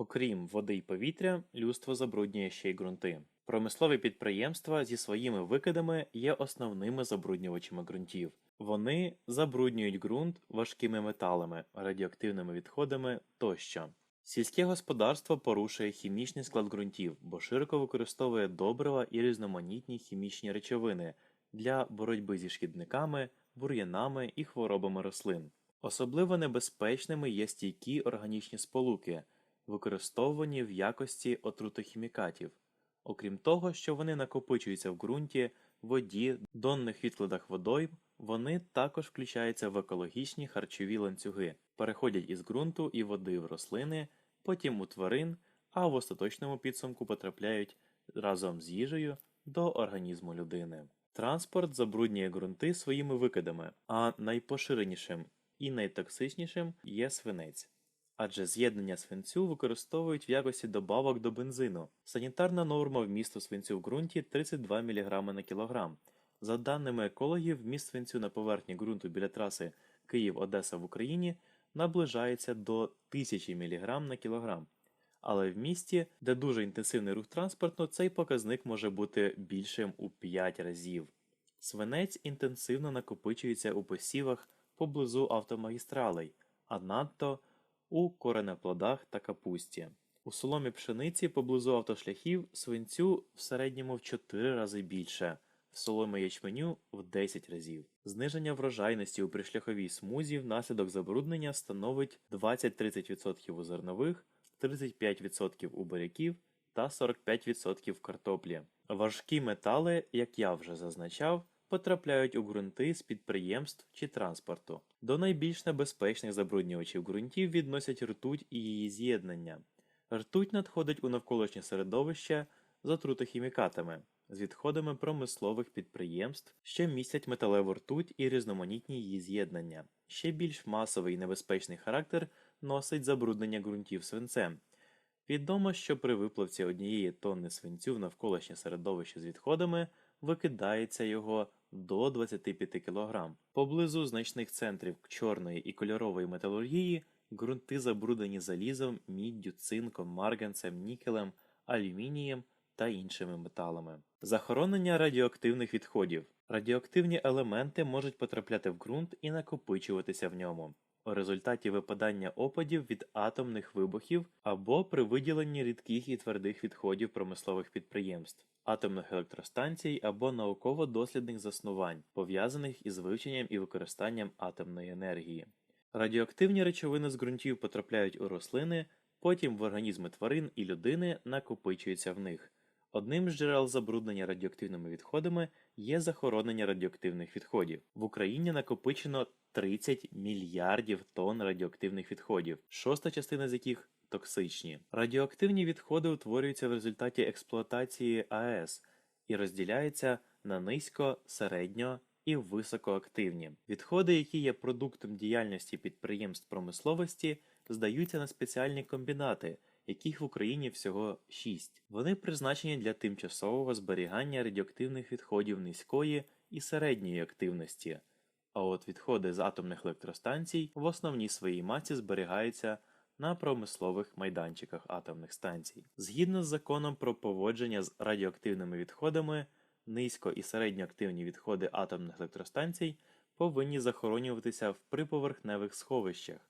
Окрім води й повітря, людство забруднює ще й ґрунти. Промислові підприємства зі своїми викидами є основними забруднювачами ґрунтів. Вони забруднюють ґрунт важкими металами, радіоактивними відходами тощо. Сільське господарство порушує хімічний склад ґрунтів, бо широко використовує добрива і різноманітні хімічні речовини для боротьби зі шкідниками, бур'янами і хворобами рослин. Особливо небезпечними є стійкі органічні сполуки, використовувані в якості отрутохімікатів. Окрім того, що вони накопичуються в ґрунті, воді, донних відкладах водойм, вони також включаються в екологічні харчові ланцюги, переходять із ґрунту і води в рослини, потім у тварин, а в остаточному підсумку потрапляють разом з їжею до організму людини. Транспорт забруднює ґрунти своїми викидами, а найпоширенішим і найтоксичнішим є свинець. Адже з'єднання свинцю використовують в якості добавок до бензину. Санітарна норма вмісту свинцю в ґрунті 32 мг на кілограм. За даними екологів, вміст свинцю на поверхні ґрунту біля траси Київ-Одеса в Україні наближається до 1000 мг на кілограм. Але в місті, де дуже інтенсивний рух транспорту, цей показник може бути більшим у 5 разів. Свинець інтенсивно накопичується у посівах поблизу автомагістралей, а надто у коренеплодах та капусті. У соломі пшениці поблизу автошляхів свинцю в середньому в 4 рази більше, в соломі ячменю в 10 разів. Зниження врожайності у пришляховій смузі внаслідок забруднення становить 20-30% у зернових, 35% у буряків та 45% в картоплі. Важкі метали, як я вже зазначав, потрапляють у ґрунти з підприємств чи транспорту. До найбільш небезпечних забруднювачів ґрунтів відносять ртуть і її з'єднання. Ртуть надходить у навколишнє середовище з отрутохімікатами, з відходами промислових підприємств, що містять металеву ртуть і різноманітні її з'єднання. Ще більш масовий і небезпечний характер носить забруднення ґрунтів свинцем. Відомо, що при виплавці однієї тонни свинцю в навколишнє середовище з відходами викидається його до 25 кг. Поблизу значних центрів чорної і кольорової металургії ґрунти забруднені залізом, міддю, цинком, марганцем, нікелем, алюмінієм та іншими металами. Захоронення радіоактивних відходів. Радіоактивні елементи можуть потрапляти в ґрунт і накопичуватися в ньому. У результаті випадання опадів від атомних вибухів або при виділенні рідких і твердих відходів промислових підприємств, атомних електростанцій або науково-дослідних заснувань, пов'язаних із вивченням і використанням атомної енергії. Радіоактивні речовини з ґрунтів потрапляють у рослини, потім в організми тварин і людини накопичуються в них. Одним з джерел забруднення радіоактивними відходами є захоронення радіоактивних відходів. В Україні накопичено 30 мільярдів тонн радіоактивних відходів, шоста частина з яких токсичні. Радіоактивні відходи утворюються в результаті експлуатації АЕС і розділяються на низько, середньо і високоактивні. Відходи, які є продуктом діяльності підприємств промисловості, здаються на спеціальні комбінати, яких в Україні всього 6. Вони призначені для тимчасового зберігання радіоактивних відходів низької і середньої активності. А от відходи з атомних електростанцій в основній своїй масі зберігаються на промислових майданчиках атомних станцій. Згідно з законом про поводження з радіоактивними відходами, низько і середньоактивні відходи атомних електростанцій повинні захоронюватися в приповерхневих сховищах,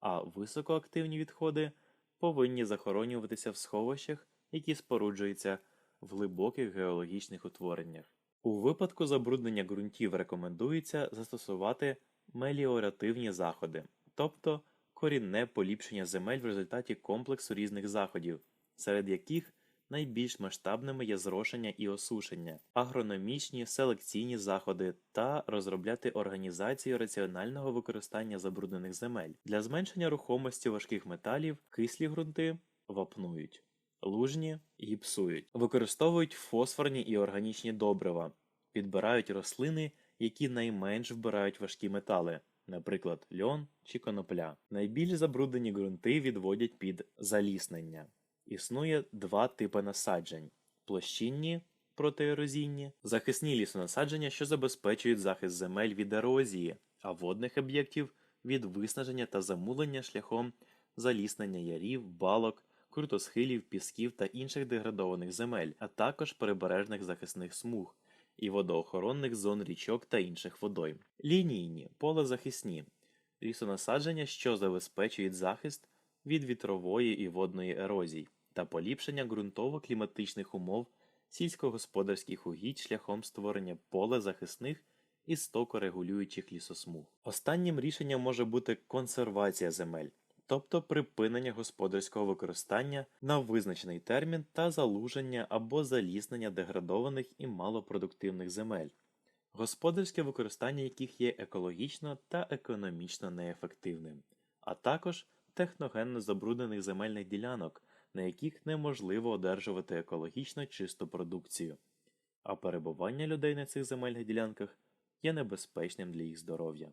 а високоактивні відходи повинні захоронюватися в сховищах, які споруджуються в глибоких геологічних утвореннях. У випадку забруднення ґрунтів рекомендується застосувати меліоративні заходи, тобто корінне поліпшення земель в результаті комплексу різних заходів, серед яких найбільш масштабними є зрошення і осушення, агрономічні селекційні заходи та розробляти організацію раціонального використання забруднених земель. Для зменшення рухомості важких металів кислі ґрунти вапнують. Лужні гіпсують, використовують фосфорні і органічні добрива, підбирають рослини, які найменш вбирають важкі метали, наприклад, льон чи конопля. Найбільш забруднені ґрунти відводять під заліснення. Існує два типи насаджень: площинні протиерозійні, захисні лісонасадження, що забезпечують захист земель від ерозії, а водних об'єктів від виснаження та замулення шляхом заліснення ярів, балок крутосхилів, пісків та інших деградованих земель, а також прибережних захисних смуг і водоохоронних зон річок та інших водойм. Лінійні полезахисні лісонасадження, що забезпечують захист від вітрової і водної ерозій та поліпшення ґрунтово-кліматичних умов сільськогосподарських угідь шляхом створення полезахисних і стокорегулюючих лісосмуг. Останнім рішенням може бути консервація земель, тобто припинення господарського використання на визначений термін та залуження або заліснення деградованих і малопродуктивних земель, господарське використання яких є екологічно та економічно неефективним, а також техногенно забруднених земельних ділянок, на яких неможливо одержувати екологічно чисту продукцію, а перебування людей на цих земельних ділянках є небезпечним для їх здоров'я.